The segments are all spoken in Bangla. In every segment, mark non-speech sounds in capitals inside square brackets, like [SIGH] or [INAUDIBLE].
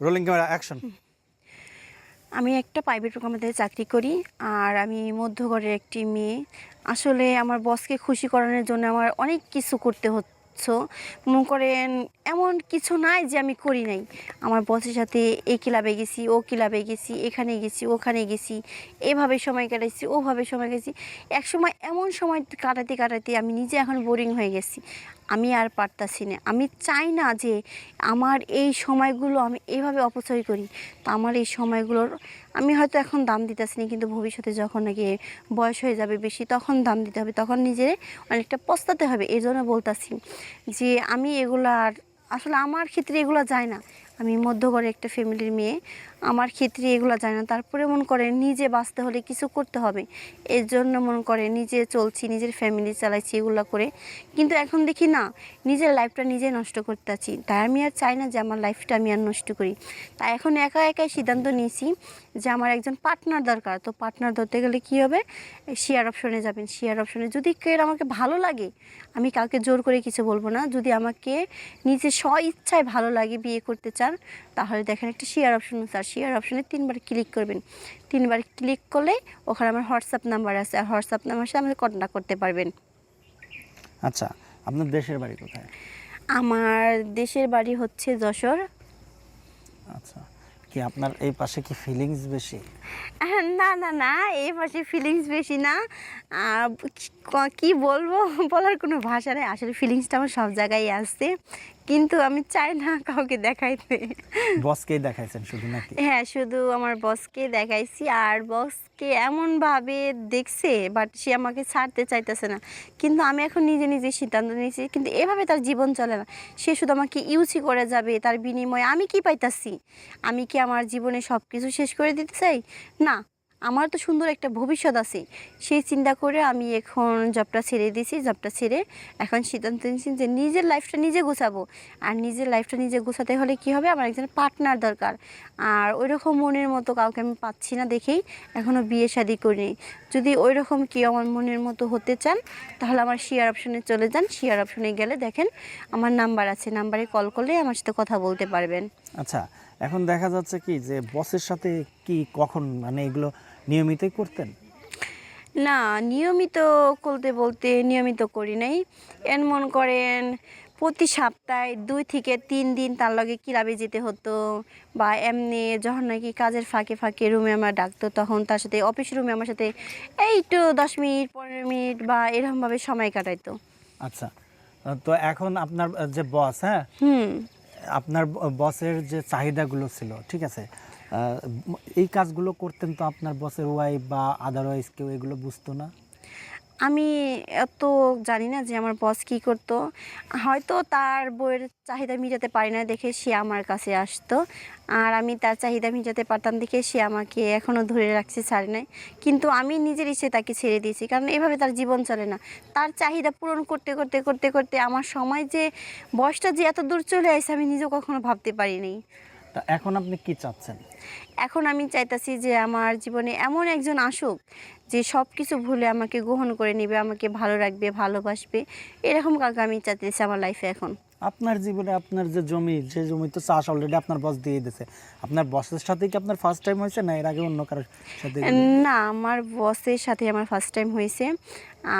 রোলিং ক্যামেরা অ্যাকশন আমি একটা প্রাইভেট কোম্পানিতে চাকরি করি, আর আমি মধ্যঘরের একটি মেয়ে। আসলে আমার বসকে খুশি করানোর জন্য আমার অনেক কিছু করতে হচ্ছে। মনে করেন, এমন কিছু নাই যে আমি করি নাই। আমার বসের সাথে এই ক্লাবে গেছি, ও ক্লাবে গেছি, এখানে গেছি, ওখানে গেছি, এভাবে সময় কাটাইছি, ওভাবে সময় গেছি এক সময় এমন সময় কাটাতে কাটাতে আমি নিজে এখন বোরিং হয়ে গেছি। আমি আর পারতাছি না। আমি চাই না যে আমার এই সময়গুলো আমি এইভাবে অপচয় করি। তো আমার এই সময়গুলোর আমি হয়তো এখন দাম দিতেছি না, কিন্তু ভবিষ্যতে যখন নাকি বয়স হয়ে যাবে বেশি, তখন দাম দিতে হবে, তখন নিজে অনেকটা পস্তাতে হবে, এই জন্য বলতাছি যে আমি এগুলো আর আসলে আমার ক্ষেত্রে এগুলো যায় না। আমি মধ্যগড়ে একটা ফ্যামিলির মেয়ে আমার ক্ষেত্রে এগুলো যায় না। তারপরে মন করে নিজে বাঁচতে হলে কিছু করতে হবে। এর জন্য মন করে নিজে চলছি, নিজের ফ্যামিলি চালাইছি এগুলো করে। কিন্তু এখন দেখি না, নিজের লাইফটা নিজে নষ্ট করতে আছি তাই আমি আর চাই না যে আমার লাইফটা আমি আর নষ্ট করি। তাই এখন একা একাই সিদ্ধান্ত নিয়েছি যে আমার একজন পার্টনার দরকার। তো পার্টনার ধরতে গেলে কী হবে? শেয়ার অপশনে যাবেন। শেয়ার অপশনে যদি কেউ আমাকে ভালো লাগে, আমি কাউকে জোর করে কিছু বলব না। যদি আমাকে নিজে স্ব ইচ্ছায় ভালো লাগে বিয়ে করতে চান, তাহলে দেখেন একটা শেয়ার অপশন আছে। শেয়ার অপশনে তিনবার ক্লিক করবেন। তিনবার ক্লিক করলে ওখানে আমার হোয়াটসঅ্যাপ নাম্বার আছে আর হোয়াটসঅ্যাপ নাম্বার সাথে আমাকে কন্ট্যাক্ট করতে পারবেন। আচ্ছা আপনার দেশের বাড়ি কোথায়? আমার দেশের বাড়ি হচ্ছে যশোর। আচ্ছা কি আপনার এই পাশে কি ফিলিংস বেশি? না না না এই পাশে ফিলিংস বেশি না। কি বলব? [LAUGHS] বলার কোনো ভাষা নেই। আসলে ফিলিংসটা আমার সব জায়গায় আসছে। কিন্তু আমি চাই না কাউকে দেখাইতে। বসকেই দেখাইছেন শুধু নাকি? হ্যাঁ শুধু আমার বসকে দেখাইছি। আর বসকে এমনভাবে দেখছে বাট সে আমাকে ছাড়তে চাইতেছে না। কিন্তু আমি এখন নিজে নিজে সিদ্ধান্ত নিয়েছি কিন্তু এভাবে তার জীবন চলে না। সে শুধু আমাকে ইউসি করে যাবে তার বিনিময়ে আমি কি পাইতাছি? আমি কি আমার জীবনে সব কিছু শেষ করে দিতে চাই? না। আমার তো সুন্দর একটা ভবিষ্যৎ আছে। সেই চিন্তা করে আমি এখন জবটা ছেড়ে দিয়েছি জবটা ছেড়ে এখন সিদ্ধান্ত নিয়েছি যে নিজের লাইফটা নিজে গোছাবো। আর নিজের লাইফটা নিজে গোছাতে হলে কি হবে? আমার একজন পার্টনার দরকার। আর ওই রকম মনের মতো কাউকে আমি পাচ্ছি না দেখেই এখনও বিয়ে শাদি করিনি। যদি ওই রকম কেউ আমার মনের মতো হতে চান, তাহলে আমার শেয়ার অপশনে চলে যান। শেয়ার অপশনে গেলে দেখেন আমার নাম্বার আছে। নাম্বারে কল করলে আমার সাথে কথা বলতে পারবেন। আচ্ছা এখন দেখা যাচ্ছে কি যে বসের সাথে কি কখন মানে এগুলো নিয়মিতই করতেন? না নিয়মিত করতে বলতে নিয়মিত করি নাই। এন মন করেন প্রতি সপ্তাহে দুই থেকে তিন দিন তার লগে ক্লাবে যেতে হতো বা এমনি যখন নাকি কাজের ফাঁকে ফাঁকে রুমে আমার ডাকতো তখন তার সাথে অফিস রুমে আমার সাথে এই একটু দশ মিনিট পনেরো মিনিট বা এরকমভাবে সময় কাটাইতো। আচ্ছা তো এখন আপনার যে বস হ্যাঁ? হুম। আপনার বসের যে চাহিদাগুলো ছিল ঠিক আছে? এই কাজগুলো করতেন তো আপনার বসের ওয়াইফ বা আদারওয়াইজ কেউ এগুলো বুঝতো না? আমি এত জানি না যে আমার বস কী করতো। হয়তো তার বইয়ের চাহিদা মিটাতে পারি না দেখে সে আমার কাছে আসতো। আর আমি তার চাহিদা মিটাতে পারতাম দেখে সে আমাকে এখনও ধরে রাখছে ছাড়ে নাই। কিন্তু আমি নিজের ইচ্ছে তাকে ছেড়ে দিয়েছি। কারণ এভাবে তার জীবন চলে না। তার চাহিদা পূরণ করতে করতে করতে করতে আমার সময় যে বয়সটা যে এত দূর চলে আসে আমি নিজেও কখনো ভাবতে পারিনি তা এখন আপনি কি চাচ্ছেন? এখন আমি চাইতাছি যে আমার জীবনে এমন একজন আসুক যে সব কিছু ভুলে আমাকে গ্রহণ করে নেবে আমাকে ভালো রাখবে ভালোবাসবে। এরকম কাউকে আমি চাইতেছি আমার লাইফে এখন। আপনার জীবনে আপনার যে জমি যে জমি তো চাষ অলরেডি আপনার বস দিয়ে দিয়েছে আপনার বসের সাথে কি আপনার ফার্স্ট টাইম হয়েছে না এর আগে অন্য কারোর সাথে? না আমার বসের সাথে আমার ফার্স্ট টাইম হয়েছে।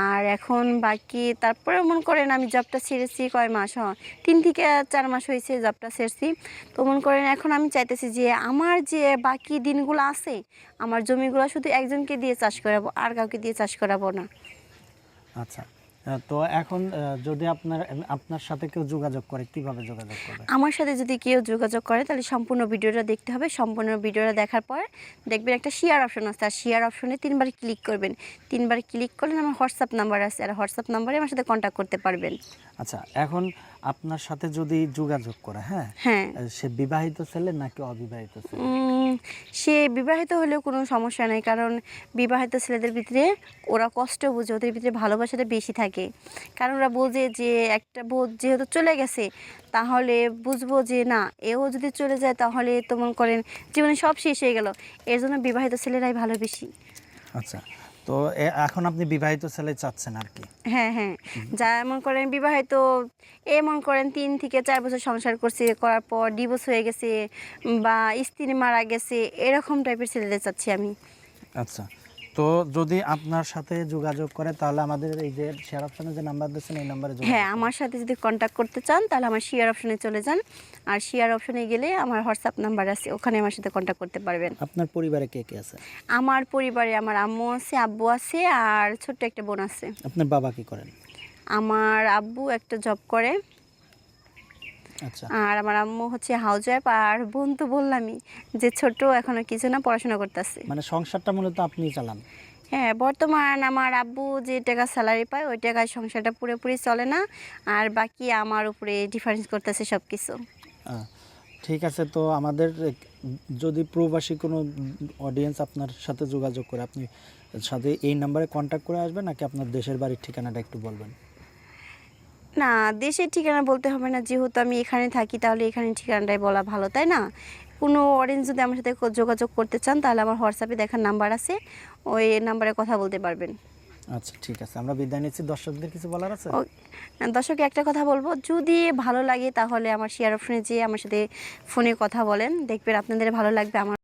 আর এখন বাকি তারপরে মনে করেন আমি জবটা ছেড়েছি কয় মাস হ তিন থেকে চার মাস হয়েছে জবটা ছেড়েছি। তো মনে করেন এখন আমি চাইতেছি যে আমার যে বাকি দিনগুলো আছে, আমার জমিগুলো শুধু একজনকে দিয়ে চাষ করাবো, আর কাউকে দিয়ে চাষ করাবো না। আচ্ছা। তো এখন যদি আপনার আপনার সাথে কেউ যোগাযোগ করে কীভাবে যোগাযোগ করবে? আমার সাথে যদি কেউ যোগাযোগ করে তাহলে সম্পূর্ণ ভিডিওটা দেখতে হবে। সম্পূর্ণ ভিডিওটা দেখার পর দেখবেন একটা শেয়ার অপশন আছে। আর শেয়ার অপশনে তিনবার ক্লিক করবেন। তিনবার ক্লিক করলে আমার হোয়াটসঅ্যাপ নাম্বার আছে। আর হোয়াটসঅ্যাপ নাম্বারে আমার সাথে কন্ট্যাক্ট করতে পারবেন। আচ্ছা এখন আপনার সাথে যদি যোগাযোগ করে হ্যাঁ? হ্যাঁ। সে বিবাহিত ছেলে নাকি অবিবাহিত ছেলে? সে বিবাহিত হলেও কোনো সমস্যা নেই, কারণ বিবাহিত ছেলেদের ভিতরে ওরা কষ্ট বোঝে, ওদের ভিতরে ভালোবাসাটা বেশি থাকে। কারণ ওরা বোঝে যে একটা বোধ যেহেতু চলে গেছে, তাহলে বুঝব যে না, এও যদি চলে যায় তাহলে তো মনে করেন জীবনে সব শেষ হয়ে গেল। এর জন্য বিবাহিত ছেলেরাই ভালো বেশি আচ্ছা। তো এখন আপনি বিবাহিত ছেলে চাচ্ছেন আর কি? হ্যাঁ হ্যাঁ। যা এমন করেন বিবাহিত এমন মনে করেন তিন থেকে চার বছর সংসার করছে করার পর ডিভোর্স হয়ে গেছে বা স্ত্রী মারা গেছে এরকম টাইপের ছেলেদের চাচ্ছি আমি। আচ্ছা। তো যদি আপনার সাথে যোগাযোগ করে তাহলে আমাদের এই যে শেয়ার অপশনে যে নাম্বার দিচ্ছেন এই নাম্বারে হ্যাঁ আমার সাথে যদি কন্ট্যাক্ট করতে চান তাহলে আমার শেয়ার অপশনে চলে যান। আর শেয়ার অপশনে গেলে আমার হোয়াটসঅ্যাপ নাম্বার আছে ওখানে আমার সাথে কন্ট্যাক্ট করতে পারবেন। আপনার পরিবারে কে কে আছে? আমার পরিবারে আমার আম্মু আছে আব্বু আছে আর ছোট্ট একটা বোন আছে। আপনার বাবা কি করেন? আমার আব্বু একটা জব করে। আর আমার আম্মু হচ্ছে হাউস ওয়াইফ আর বোন তো বললামই যে ছোট এখনও কিছু না পড়াশোনা করতেছে। মানে সংসারটা মূলত আপনি চালান? হ্যাঁ বর্তমান আমার আব্বু যে টাকা স্যালারি পায় ওই টাকায় সংসারটা পুরোপুরি চলে না আর বাকি আমার উপরে ডিফারেন্স করতেছে সব কিছু ঠিক আছে তো আমাদের যদি প্রবাসী কোনো অডিয়েন্স আপনার সাথে যোগাযোগ করে আপনি সাথে এই নাম্বারে কন্ট্যাক্ট করে আসবেন নাকি আপনার দেশের বাড়ির ঠিকানাটা একটু বলবেন? না দেশের ঠিকানা বলতে হবে না। যেহেতু আমি এখানে থাকি তাহলে এখানে ঠিকানাটাই বলা ভালো তাই না? কোনো অরেঞ্জ যদি আমার সাথে যোগাযোগ করতে চান তাহলে আমার হোয়াটসঅ্যাপে দেখার নাম্বার আছে। ওই নাম্বারে কথা বলতে পারবেন। আচ্ছা ঠিক আছে। আমরা বিদায় নিচ্ছি। দর্শকদের কিছু বলার আছে? দর্শকে একটা কথা বলব। যদি ভালো লাগে তাহলে আমার শেয়ার অপশনে যেয়ে আমার সাথে ফোনে কথা বলেন। দেখবেন আপনাদের ভালো লাগবে আমার